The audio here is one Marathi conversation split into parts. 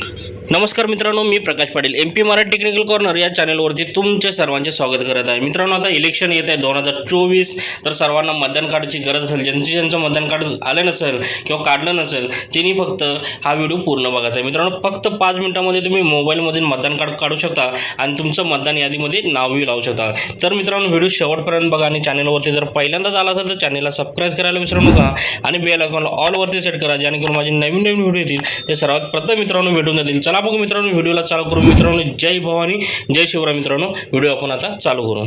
नमस्कार मित्रांनो मी Prakash Patil. M P Marathi technical corner या चॅनलवरती तुमचे सर्वांचे स्वागत करत आहे. मित्रांनो आता इलेक्शन येत आहे दोन हजार चोवीस. तर सर्वांना मतदान कार्डाची गरज असेल ज्यांचं ज्यांचं मतदान कार्ड आलं नसेल किंवा काढलं नसेल त्यांनी फक्त हा व्हिडिओ पूर्ण बघायचा आहे. मित्रांनो फक्त पाच मिनिटामध्ये तुम्ही मोबाईलमधून मतदान कार्ड काढू शकता आणि तुमचं मतदान यादीमध्ये नावही लावू शकता. तर मित्रांनो व्हिडिओ शेवटपर्यंत बघा आणि चॅनलवरती जर पहिल्यांदाच आला असेल तर चॅनलला सबस्क्राईब करायला विसरू नका आणि बेल आयकॉनला ऑलवरती सेट करा जेणेकरून माझे नवीन नवीन व्हिडिओ येतील. ते सर्वात प्रथम मित्रांनो व्हिडिओ भेटून जातील चला बघू मित्रांनो व्हिडिओला चालू करू. मित्रांनो जय भवानी जय शिवराय मित्रांनो. व्हिडिओ आपण आता चालू करू.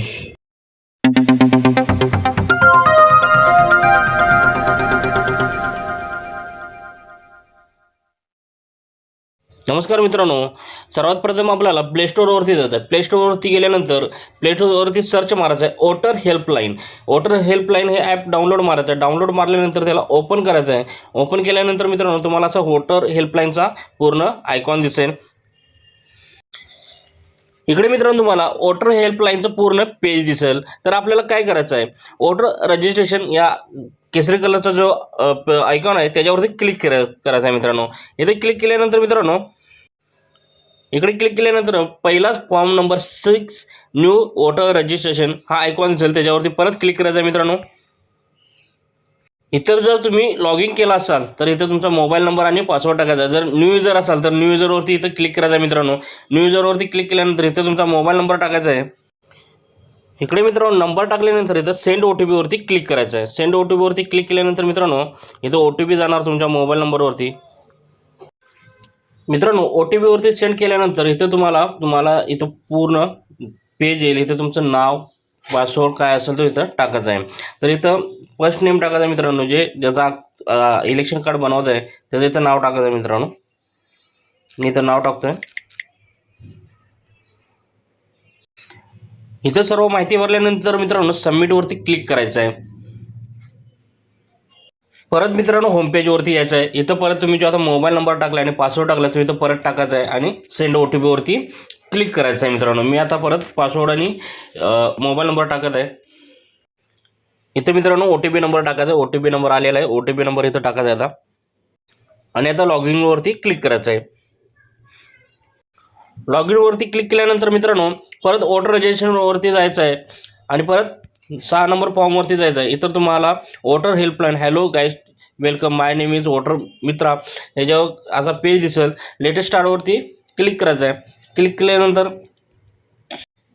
नमस्कार मित्रांनो. सर्वात प्रथम आपल्याला प्ले स्टोअरवरती जायचं आहे. प्ले स्टोअरवरती गेल्यानंतर प्ले स्टोअरवरती सर्च मारायचं आहे. ओटर हेल्पलाईन ओटर हेल्पलाईन हे ॲप डाउनलोड मारायचं आहे. डाउनलोड मारल्यानंतर त्याला ओपन करायचं आहे. ओपन केल्यानंतर मित्रांनो तुम्हाला असं वोटर हेल्पलाईनचा पूर्ण आयकॉन दिसेल. इकडे मित्रांनो तुम्हाला वॉटर हेल्पलाईनचं पूर्ण पेज दिसेल. तर आपल्याला काय करायचं आहे? वॉटर रजिस्ट्रेशन या केसरी कलरचा जो आयकॉन आहे त्याच्यावरती क्लिक करायचं आहे मित्रांनो. इथे क्लिक केल्यानंतर मित्रांनो इकडे क्लिक केल्यानंतर पहिलाच form number six new voter registration हा आयकॉन दिसेल. त्याच्यावरती परत क्लिक करायचा आहे मित्रांनो. इतर जर तुम्ही लॉग इन केला असाल तर इथं तुमचा मोबाईल नंबर आणि पासवर्ड टाकायचा. जर न्यू युजर असाल तर न्यू युजरवरती इथं क्लिक करायचा आहे मित्रांनो. न्यू युजरवरती क्लिक केल्यानंतर इथं तुमचा मोबाईल नंबर टाकायचा आहे. इकडे मित्रांनो नंबर टाकल्यानंतर इथं सेंड ओ टी पीवरती क्लिक करायचं आहे. सेंड ओ टी पीवरती क्लिक केल्यानंतर मित्रांनो इथं ओ टी पी जाणार तुमच्या मोबाईल नंबरवरती मित्रांनो ओ टी पीवरती सेंड केल्यानंतर इथं तुम्हाला तुम्हाला इथं पूर्ण पेज येईल. इथं तुमचं नाव पासवर्ड काय असेल तो इथं टाकायचं आहे. तर इथं फर्स्ट नेम टाकायचं आहे मित्रांनो जे ज्याचा इलेक्शन कार्ड बनवायचं आहे त्याचं इथं नाव टाकायचं आहे मित्रांनो. मी इथं नाव टाकतो आहे इथं सर्व माहिती भरल्यानंतर मित्रांनो सबमिटवरती क्लिक करायचं आहे. परत मित्रांनो होम पेजवरती यायचं आहे. इथं परत तुम्ही जो आता मोबाईल नंबर टाकला आणि पासवर्ड टाकला तो इथं परत टाकायचा आहे आणि सेंड ओ टी पीवरती क्लिक करायचं आहे मित्रांनो. मी आता परत पासवर्ड आणि मोबाईल नंबर टाकत आहे. इथं मित्रांनो ओ टी पी नंबर टाकायचा आहे. ओ टी पी नंबर आलेला आहे. ओ टी पी नंबर इथं टाकायचा आहे आता. आणि आता लॉग इनवरती क्लिक करायचं आहे. लॉग इनवरती क्लिक केल्यानंतर मित्रांनो परत वोटर रजिस्ट्रेशनवरती जायचं आहे. आणि परत सहा नंबर फॉर्मवरती जायचं. आहे इथं तुम्हाला voter helpline hello guys welcome my name is voter मित्रा याच्यावर असा पेज दिसेल. लेटेस्ट स्टार्टवरती क्लिक करायचं आहे. क्लिक केल्यानंतर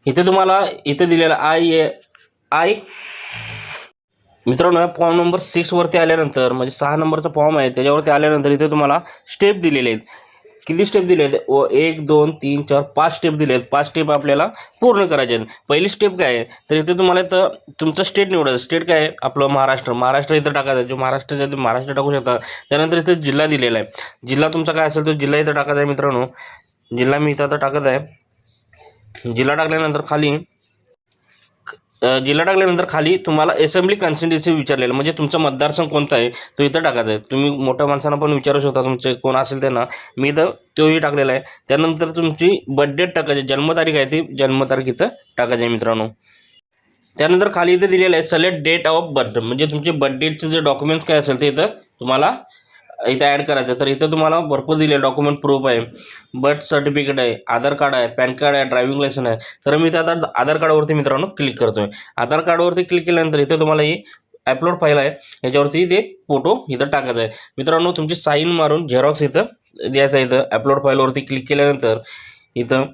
इथे तुम्हाला इथे दिलेला आय ए आय मित्रांनो फॉर्म नंबर सिक्सवरती आल्यानंतर म्हणजे सहा नंबरचा फॉर्म आहे त्याच्यावरती आल्यानंतर इथे तुम्हाला स्टेप दिलेले आहेत. किती स्टेप दिले आहेत? व एक दोन तीन चार पाच स्टेप दिले आहेत. पाच स्टेप आपल्याला पूर्ण करायचे आहेत. पहिली स्टेप काय आहे? तर इथे तुम्हाला तर तुमचं स्टेट निवडायचं. स्टेट काय आहे? आपलं महाराष्ट्र. महाराष्ट्र इथं टाकायचं जो महाराष्ट्राचा आहे ते महाराष्ट्र टाकू शकता. त्यानंतर इथं जिल्हा दिलेला आहे. जिल्हा तुमचा काय असेल? तो जिल्हा इथं टाकायचा आहे मित्रांनो. जिल्हा मी इथं आता टाकत आहे. जिल्हा टाकल्यानंतर खाली जिल्हा टाकल्यानंतर खाली तुम्हाला असेंब्ली कॉन्स्टिट्युन्सी विचारलेलं म्हणजे तुमचा मतदारसंघ कोणता आहे तो इथं टाकायचा आहे. तुम्ही मोठ्या माणसांना पण विचारू शकता तुमचे कोण असेल त्यांना. मी इथं तोही टाकलेला आहे. त्यानंतर तुमची बर्थडेट टाकायची जन्मतारीख आहे ती जन्मतारीख इथं टाकायची आहे मित्रांनो. त्यानंतर खाली इथं दिलेलं आहे सलेक्ट डेट ऑफ बर्थ म्हणजे तुमचे बर्थडेटचे जे डॉक्युमेंट्स काय असेल ते इथं तुम्हाला इथं ॲड करायचं आहे. तर इथं तुम्हाला भरपूर दिले डॉक्युमेंट प्रूफ आहे. बर्थ सर्टिफिकेट आहे आधार कार्ड आहे पॅन कार्ड आहे ड्रायव्हिंग लायसन आहे. तर मी इथं आता आधार कार्डवरती मित्रांनो क्लिक करतो आहे आधार कार्डवरती क्लिक केल्यानंतर इथं तुम्हाला ही अपलोड फाईल आहे. याच्यावरती ते फोटो इथं टाकायचा आहे. मित्रांनो तुमची साईन मारून झेरॉक्स इथं द्यायचं आहे इथं. अपलोड फाईलवरती क्लिक केल्यानंतर इथं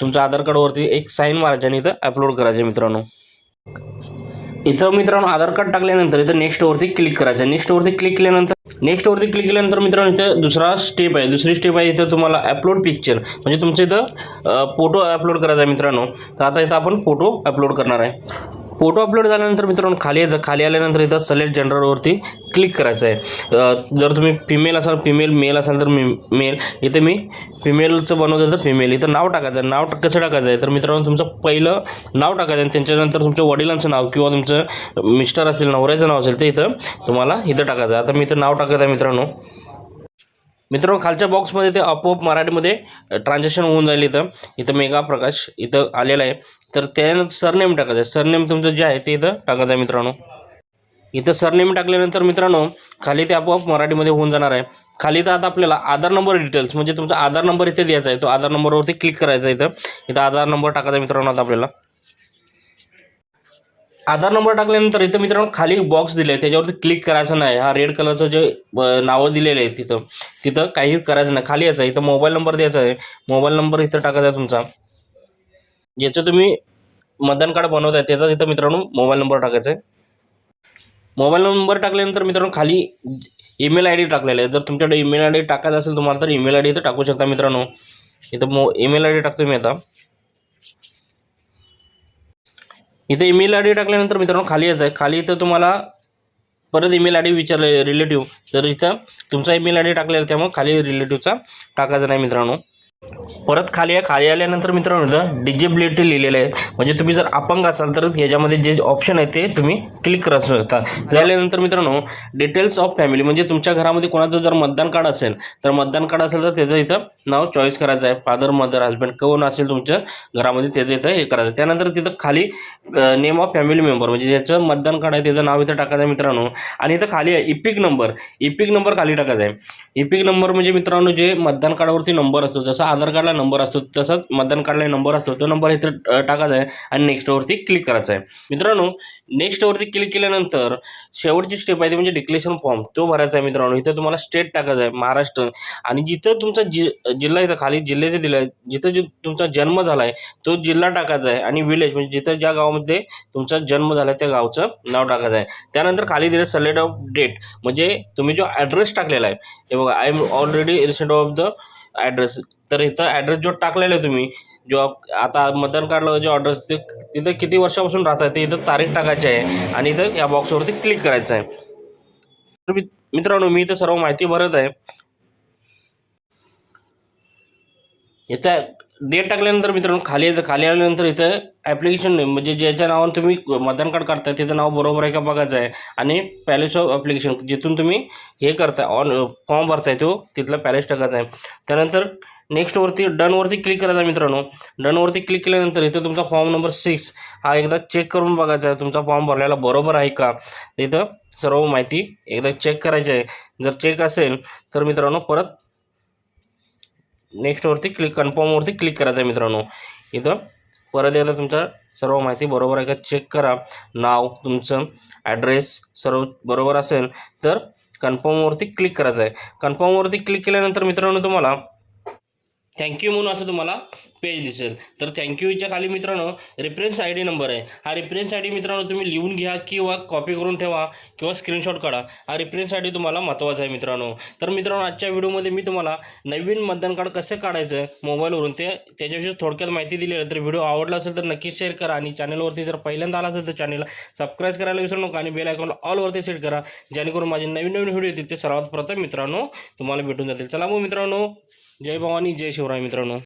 तुमच्या आधार कार्डवरती एक साईन मारायची आणि इथं अपलोड करायचं आहे मित्रांनो. इथं मित्रांनो आधार कार्ड टाकल्यानंतर इथं नेक्स्टवरती क्लिक करायचं नेक्स्टवरती क्लिक केल्यानंतर नेक्स्टवरती क्लिक केल्यानंतर मित्रांनो इथं दुसरा स्टेप आहे. दुसरी स्टेप आहे इथं तुम्हाला अपलोड पिक्चर म्हणजे तुमचं इथं फोटो अपलोड करायचा आहे मित्रांनो. तर आता इथं आपण फोटो अपलोड करणार आहे. फोटो अपलोड झाल्यानंतर मित्रांनो खाली खाली आल्यानंतर इथं सलेक्ट जनरलवरती क्लिक करायचं आहे जर तुम्ही फिमेल असाल फिमेल मेल असाल तर मी मेल इथं मी फिमेलचं बनवलं तर फिमेल इथं नाव टाकायचं नाव कसं टाकायचं आहे तर मित्रांनो तुमचं पहिलं नाव टाकायचं आणि त्यांच्यानंतर तुमच्या वडिलांचं नाव किंवा तुमचं मिस्टर असतील नवऱ्याचं नाव असेल ते इथं तुम्हाला इथं टाकायचं आहे. आता मी इथं नाव टाकत आहे मित्रांनो. मित्रांनो खालच्या बॉक्समध्ये ते आपोआप मराठीमध्ये ट्रान्झॅक्शन होऊन जाईल इथं. इथं मेगा प्रकाश इथं आलेलं आहे. तर त्यानंतर सरनेम टाकायचं आहे. सरनेम तुमचं जे आहे ते इथं टाकायचं आहे मित्रांनो. इथं सरनेम टाकल्यानंतर मित्रांनो खाली ते आपोआप मराठीमध्ये होऊन जाणार आहे. खाली तर आता आपल्याला आधार नंबर डिटेल्स म्हणजे तुमचा आधार नंबर इथे द्यायचा आहे. तो आधार नंबरवरती क्लिक करायचा इथं. इथं आधार नंबर टाकायचा मित्रांनो आता आपल्याला. आधार नंबर टाकल्यानंतर इथं मित्रांनो खाली बॉक्स दिले आहे. त्याच्यावरती क्लिक करायचं नाही. हा रेड कलरचं जे नावं दिलेलं आहे तिथं. तिथं काही करायचं नाही. खाली यायचं आहे. इथं मोबाईल नंबर द्यायचा आहे. मोबाईल नंबर इथं टाकायचा आहे तुमचा. ज्याचं तुम्ही मतदान कार्ड बनवत आहे त्याचा इथं मित्रांनो मोबाईल नंबर टाकायचा आहे. मोबाईल नंबर टाकल्यानंतर मित्रांनो खाली ईमेल आय डी टाकलेला आहे. जर तुमच्याकडे ईमेल आय डी टाकायचं असेल तुम्हाला तर ईमेल आय डी इथं टाकू शकता मित्रांनो. इथं मो ईमेल आय डी टाकतो मी आता. इथं ईमेल आय डी टाकल्यानंतर मित्रांनो खाली यायचं आहे खाली इथं तुम्हाला परत ईमेल आय डी विचारलं रिलेटिव्ह तर इथं तुमचा ईमेल आय डी टाकलेला त्यामुळे खाली रिलेटिव्हचा टाकायचा नाही मित्रांनो. परत खाली आहे खाली आल्यानंतर मित्रांनो इथं डिजेबिलिटी लिहिलेलं आहे. म्हणजे तुम्ही जर अपंग असाल तर ह्याच्यामध्ये जे ऑप्शन आहे ते तुम्ही क्लिक करू शकता. झाल्यानंतर मित्रांनो डिटेल्स ऑफ फॅमिली म्हणजे तुमच्या घरामध्ये कोणाचं जर मतदान कार्ड असेल तर मतदान कार्ड असेल तर त्याचं इथं नाव चॉईस करायचं आहे. फादर मदर हस्बंड कोण असेल तुमच्या घरामध्ये त्याचं इथं हे करायचं त्यानंतर तिथं खाली नेम ऑफ फॅमिली मेंबर म्हणजे ज्याचं मतदान कार्ड आहे त्याचं नाव इथं टाकायचं आहे मित्रांनो. आणि इथं खाली आहे इपिक नंबर इपिक नंबर खाली टाकायचा आहे. इपिक नंबर म्हणजे मित्रांनो जे मतदान कार्डावरती नंबर असतो जसा आधार कार्डला नंबर असतो तसंच मतदान कार्डला नंबर असतो तो नंबर इथं टाकायचा आहे आणि नेक्स्टवरती क्लिक करायचा आहे. मित्रांनो नेक्स्टवरती क्लिक केल्यानंतर शेवटची स्टेप आहे ती म्हणजे डिक्लेरेशन फॉर्म तो भरायचा आहे मित्रांनो इथं तुम्हाला स्टेट टाकायचं आहे महाराष्ट्र. आणि जिथं तुमचा जि जिल्हा इथं खाली जिल्ह्याचं दिलं आहे जिथं जे तुमचा जन्म झाला आहे तो जिल्हा टाकायचा आहे आणि विलेज म्हणजे जिथं ज्या गावामध्ये तुमचा जन्म झाला आहे त्या गावचं नाव टाकायचं आहे. त्यानंतर खाली दिलं सलेट ऑफ डेट म्हणजे तुम्ही जो ॲड्रेस टाकलेला आहे हे बघा I am already recent of the address तर इथं ॲड्रेस जो टाकलेला आहे तुम्ही जो आता मतदान कार्डला जो ॲड्रेस ते तिथं किती वर्षापासून राहत आहे ते इथं तारीख टाकायची आहे आणि इथं या बॉक्सवरती क्लिक करायचं आहे. तर मित्रांनो मी इथं सर्व माहिती भरत आहे. इथं डेट टाकल्यानंतर मित्रांनो खाली यायचं. खाली आल्यानंतर इथं ॲप्लिकेशन नेम म्हणजे ज्याच्या नावानं तुम्ही मतदान कार्ड काढताय त्याचं नाव बरोबर आहे का बघायचं आहे. आणि पॅलेस ऑफ ॲप्लिकेशन जिथून तुम्ही हे करताय ऑन फॉर्म भरताय तो तिथला पॅलेस टाकायचा आहे. त्यानंतर नेक्स्टवरती डनवरती क्लिक करायचा आहे मित्रांनो. डनवरती क्लिक केल्यानंतर इथं तुमचा फॉर्म नंबर सिक्स हा एकदा चेक करून बघायचा आहे. तुमचा फॉर्म भरलेला बरोबर आहे का? तिथं सर्व माहिती एकदा चेक करायची आहे. जर चेक असेल तर मित्रांनो परत नेक्स्टवरती क्लिक कन्फर्मवरती क्लिक करायचं आहे मित्रांनो. इथं परत एकदा तुमचा सर्व माहिती बरोबर आहे का? चेक करा. नाव तुमचं ॲड्रेस सर्व बरोबर असेल तर कन्फर्मवरती क्लिक करायचं आहे. कन्फर्मवरती क्लिक केल्यानंतर मित्रांनो तुम्हाला थँक्यू म्हणून असं तुम्हाला पेज दिसेल. तर थँक्यूच्या खाली मित्रांनो रेफरन्स आय डी नंबर आहे. हा रेफरन्स आय डी मित्रांनो तुम्ही लिहून घ्या किंवा कॉपी करून ठेवा किंवा स्क्रीनशॉट काढा. हा रेफरन्स आय डी तुम्हाला महत्त्वाचा आहे मित्रांनो. तर मित्रांनो आजच्या व्हिडिओमध्ये मी तुम्हाला नवीन मतदान कार्ड कसं काढायचं आहे मोबाईलवरून ते त्याच्याविषयी थोडक्यात माहिती दिली आहे. तर व्हिडिओ आवडला असेल तर नक्कीच शेअर करा आणि चॅनलवरती जर पहिल्यांदा आला असेल तर चॅनलला सबस्क्राईब करायला विसरू नका आणि बेल आयकॉनला ऑलवरती सेट करा. जेणेकरून माझे नवीन नवीन व्हिडिओ येतील ते सर्वात प्रथम मित्रांनो तुम्हाला भेटून जातील. चला मग मित्रांनो जय भवानी जय शिवराय मित्रांनो.